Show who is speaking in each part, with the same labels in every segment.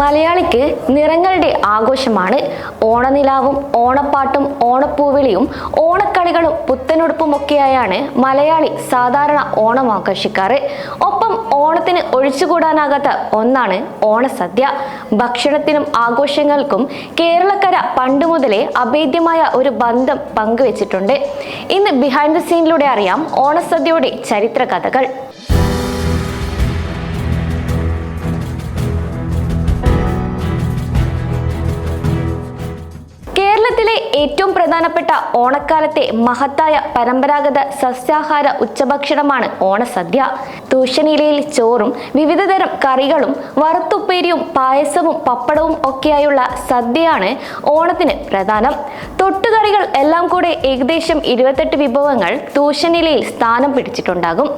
Speaker 1: മലയാളിക്ക് നിറങ്ങളുടെ ആഘോഷമാണ്. ഓണനിലാവും ഓണപ്പാട്ടും ഓണപ്പൂവിളിയും ഓണക്കളികളും പുത്തനുടുപ്പും ഒക്കെയായാണ് മലയാളി സാധാരണ ഓണം ആഘോഷിക്കാറ് ഒപ്പം ഓണത്തിന് ഒഴിച്ചുകൂടാനാകാത്ത ഒന്നാണ് ഓണസദ്യ. ഭക്ഷണത്തിനും ആഘോഷങ്ങൾക്കും കേരളക്കര പണ്ട് മുതലേ അഭേദ്യമായ ഒരു ബന്ധം പങ്കുവച്ചിട്ടുണ്ട്. ഇന്ന് ബിഹൈൻഡ് ദ സീനിലൂടെ അറിയാം ഓണസദ്യയുടെ ചരിത്ര കഥകൾ ഏറ്റവും പ്രധാനപ്പെട്ട ഓണക്കാലത്തെ മഹത്തായ പരമ്പരാഗത സസ്യാഹാര ഉച്ചഭക്ഷണമാണ് ഓണസദ്യ. തൂഷനിലയിൽ ചോറും വിവിധതരം കറികളും വറുത്തുപ്പേരിയും പായസവും പപ്പടവും ഒക്കെയായുള്ള സദ്യയാണ് ഓണത്തിന് പ്രധാനം. തൊട്ടുകറികൾ എല്ലാം കൂടെ ഏകദേശം ഇരുപത്തെട്ട് വിഭവങ്ങൾ തൂഷനിലയിൽ സ്ഥാനം പിടിച്ചിട്ടുണ്ടാകും.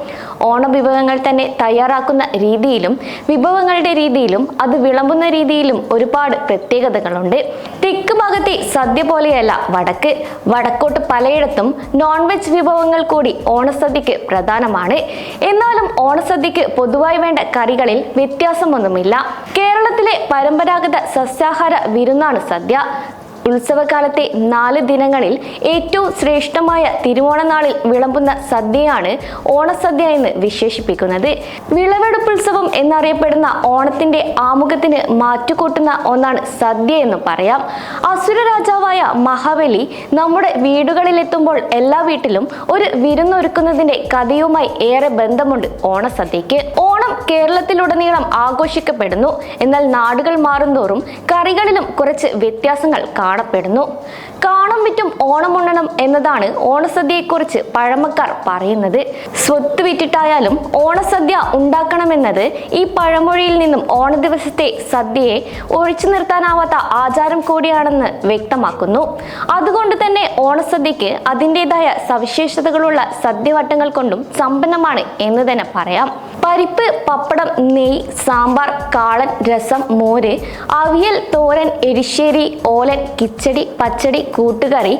Speaker 1: ഓണ വിഭവങ്ങൾ തന്നെ തയ്യാറാക്കുന്ന രീതിയിലും വിഭവങ്ങളുടെ രീതിയിലും അത് വിളമ്പുന്ന രീതിയിലും ഒരുപാട് പ്രത്യേകതകളുണ്ട്. തെക്ക് ഭാഗത്തെ സദ്യ പോലെയല്ല വടക്ക് വടക്കോട്ട് പലയിടത്തും നോൺ വെജ് വിഭവങ്ങൾ കൂടി ഓണസദ്യക്ക് പ്രധാനമാണ്. എന്നാലും ഓണസദ്യക്ക് പൊതുവായി വേണ്ട കറികളിൽ വ്യത്യാസമൊന്നുമില്ല. കേരളത്തിലെ പരമ്പരാഗത സസ്യാഹാര വിരുന്നാണ് സദ്യ. ഉത്സവകാലത്തെ നാല് ദിനങ്ങളിൽ ഏറ്റവും ശ്രേഷ്ഠമായ തിരുവോണനാളിൽ വിളമ്പുന്ന സദ്യയാണ് ഓണസദ്യ എന്ന് വിശേഷിപ്പിക്കുന്നത്. വിളവെടുപ്പുത്സവം എന്നറിയപ്പെടുന്ന ഓണത്തിന്റെ ആമുഖത്തിന് മാറ്റുകൂട്ടുന്ന ഒന്നാണ് സദ്യ എന്ന് പറയാം. അസുര രാജാവായ മഹാബലി നമ്മുടെ വീടുകളിലെത്തുമ്പോൾ എല്ലാ വീട്ടിലും ഒരു വിരുന്നൊരുക്കുന്നതിന്റെ കഥയുമായി ഏറെ ബന്ധമുണ്ട് ഓണസദ്യക്ക് ഓണം കേരളത്തിലുടനീളം ആഘോഷിക്കപ്പെടുന്നു. എന്നാൽ നാടുകൾ മാറുന്തോറും കറികളിലും കുറച്ച് വ്യത്യാസങ്ങൾ കാണപ്പെടുന്നു. കാണം വിറ്റും ഓണമുണ്ണണം എന്നതാണ് ഓണസദ്യയെക്കുറിച്ച് പഴമക്കാർ പറയുന്നത്. സ്വത്ത് വിറ്റിട്ടായാലും ഓണസദ്യ ഉണ്ടാക്കണമെന്നത് ഈ പഴമൊഴിയിൽ നിന്നും ഓണ ദിവസത്തെ സദ്യയെ ഒഴിച്ചു നിർത്താനാവാത്ത ആചാരം കൂടിയാണെന്ന് വ്യക്തമാക്കുന്നു. അതുകൊണ്ട് തന്നെ ഓണസദ്യക്ക് അതിന്റെതായ സവിശേഷതകളുള്ള സദ്യവട്ടങ്ങൾ കൊണ്ടും സമ്പന്നമാണ് എന്ന് തന്നെ പറയാം. പരിപ്പ് പപ്പടം നെയ് സാമ്പാർ കാളൻ രസം മോര് അവിയൽ തോരൻ എരിശ്ശേരി ഓലൻ കിച്ചടി പച്ചടി കൂട്ടുകറി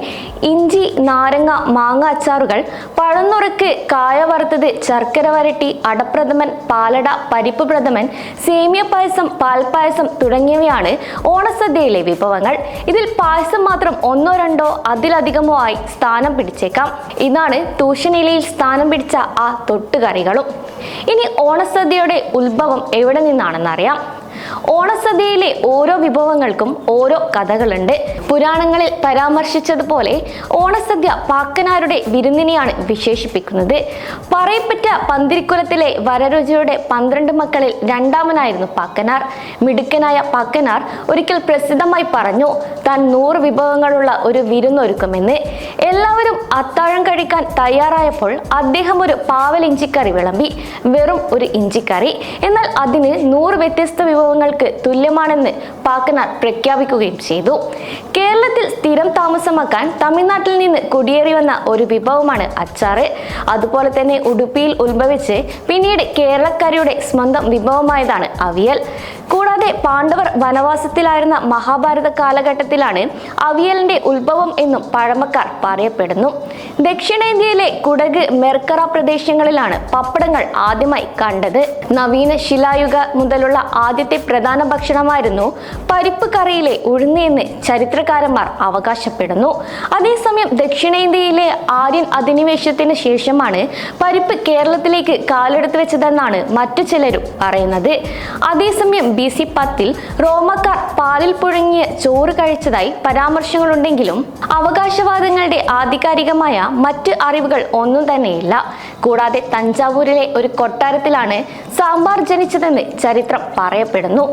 Speaker 1: ഇഞ്ചി നാരങ്ങ മാങ്ങ അച്ചാറുകൾ പഴന്നുറുക്ക് കായ വറുത്തത് ശർക്കര വരട്ടി അടപ്രഥമൻ പാലട പരിപ്പ് പ്രഥമൻ സേമിയ പായസം പാൽപ്പായസം തുടങ്ങിയവയാണ് ഓണസദ്യയിലെ വിഭവങ്ങൾ. ഇതിൽ പായസം മാത്രം ഒന്നോ രണ്ടോ അതിലധികമോ ആയി സ്ഥാനം പിടിച്ചേക്കാം. ഇതാണ് തൂഷനിലയിൽ സ്ഥാനം പിടിച്ച ആ തൊട്ടുകറികളും. ഇനി ഓണസദ്യയുടെ ഉത്ഭവം എവിടെ നിന്നാണെന്നറിയാം. ഓണസദ്യയിലെ ഓരോ വിഭവങ്ങൾക്കും ഓരോ കഥകളുണ്ട്. പുരാണങ്ങളിൽ പരാമർശിച്ചതുപോലെ ഓണസദ്യ പാക്കനാരുടെ വിരുന്നിനെയാണ് വിശേഷിപ്പിക്കുന്നത്. പറയപ്പെട്ട പന്തിരിക്കുലത്തിലെ വരരുചിയുടെ പന്ത്രണ്ട് മക്കളിൽ രണ്ടാമനായിരുന്നു പാക്കനാർ. മിടുക്കനായ പാക്കനാർ ഒരിക്കൽ പ്രസിദ്ധമായി പറഞ്ഞു താൻ നൂറ് വിഭവങ്ങളുള്ള ഒരു വിരുന്നൊരുക്കുമെന്ന്. എല്ലാവരും അത്താഴം കഴിക്കാൻ തയ്യാറായപ്പോൾ അദ്ദേഹം ഒരു പാവൽ ഇഞ്ചിക്കറി വിളമ്പി. വെറും ഒരു ഇഞ്ചിക്കറി. എന്നാൽ അതിന് നൂറ് വ്യത്യസ്ത വിഭവങ്ങൾക്ക് തുല്യമാണെന്ന് പാക്കനാർ പ്രഖ്യാപിക്കുകയും ചെയ്തു. കേരളത്തിൽ സ്ഥിരം താമസമാക്കാൻ തമിഴ്നാട്ടിൽ നിന്ന് കുടിയേറി വന്ന ഒരു വിഭവമാണ് അച്ചാറ്. അതുപോലെ തന്നെ ഉടുപ്പിയിൽ ഉത്ഭവിച്ച് പിന്നീട് കേരളക്കാരിയുടെ സ്വന്തം വിഭവമായതാണ് അവിയൽ. കൂടാതെ പാണ്ഡവർ വനവാസത്തിലായിരുന്ന മഹാഭാരത കാലഘട്ടത്തിലാണ് അവിയലിന്റെ ഉത്ഭവം എന്നും പഴമക്കാർ പറയപ്പെടുന്നു ദക്ഷിണേന്ത്യയിലെ കുടക് മെർക്കറ പ്രദേശങ്ങളിലാണ് പപ്പടങ്ങൾ ആദ്യമായി കണ്ടത്. നവീന ശിലായുഗ മുതലുള്ള ആദ്യത്തെ പ്രധാന ഭക്ഷണമായിരുന്നു പരിപ്പ് കറിയിലെ ഉഴുന്നെന്ന് ചരിത്രകാരന്മാർ അവകാശപ്പെടുന്നു. അതേസമയം ദക്ഷിണേന്ത്യയിലെ ആര്യൻ അധിനിവേശത്തിന് ശേഷമാണ് പരിപ്പ് കേരളത്തിലേക്ക് കാലെടുത്ത് വെച്ചതെന്നാണ് മറ്റു ചിലരും പറയുന്നത്. അതേസമയം ബി സി പത്തിൽ റോമക്കാർ പാലിൽ പുഴുങ്ങിയ ചോറ് കഴിച്ചതായി പരാമർശങ്ങളുണ്ടെങ്കിലും അവകാശവാദങ്ങളുടെ ആധികാരികമായ മറ്റ് അറിവുകൾ ഒന്നും തന്നെയില്ല. കൂടാതെ തഞ്ചാവൂരിലെ ഒരു കൊട്ടാരത്തിലാണ് സാമ്പാർ ജനിച്ചതെന്ന് ചരിത്രം പറയപ്പെടുന്നു.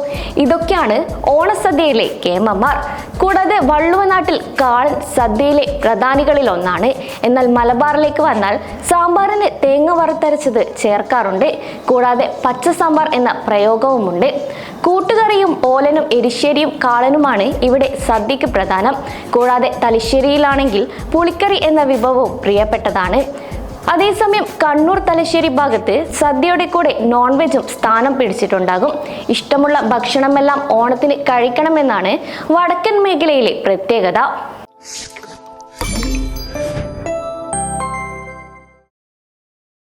Speaker 1: ഇതൊക്കെയാണ് ഓണസദ്യയിലെ കേമന്മാർ. കൂടാതെ വള്ളുവനാട്ടിൽ കാളൻ സദ്യയിലെ പ്രധാനികളിൽ ഒന്നാണ് എന്നാൽ മലബാറിലേക്ക് വന്നാൽ സാമ്പാറിന് തേങ്ങ വറുത്തരച്ചത് ചേർക്കാറുണ്ട്. കൂടാതെ പച്ച സാമ്പാർ എന്ന പ്രയോഗവുമുണ്ട്. കൂട്ടുകറിയും ഓലനും എരിശ്ശേരിയും കാളനുമാണ് ഇവിടെ സദ്യക്ക് പ്രധാനം. കൂടാതെ തലശ്ശേരിയിലാണെങ്കിൽ പുളിക്കറി എന്ന വിഭവവും പ്രിയപ്പെട്ടതാണ്. അതേസമയം കണ്ണൂർ തലശ്ശേരി ഭാഗത്ത് സദ്യയുടെ കൂടെ നോൺ വെജും സ്ഥാനം പിടിച്ചിട്ടുണ്ടാകും. ഇഷ്ടമുള്ള ഭക്ഷണമെല്ലാം ഓണത്തിന് കഴിക്കണമെന്നാണ് വടക്കൻ മേഖലയിലെ പ്രത്യേകത.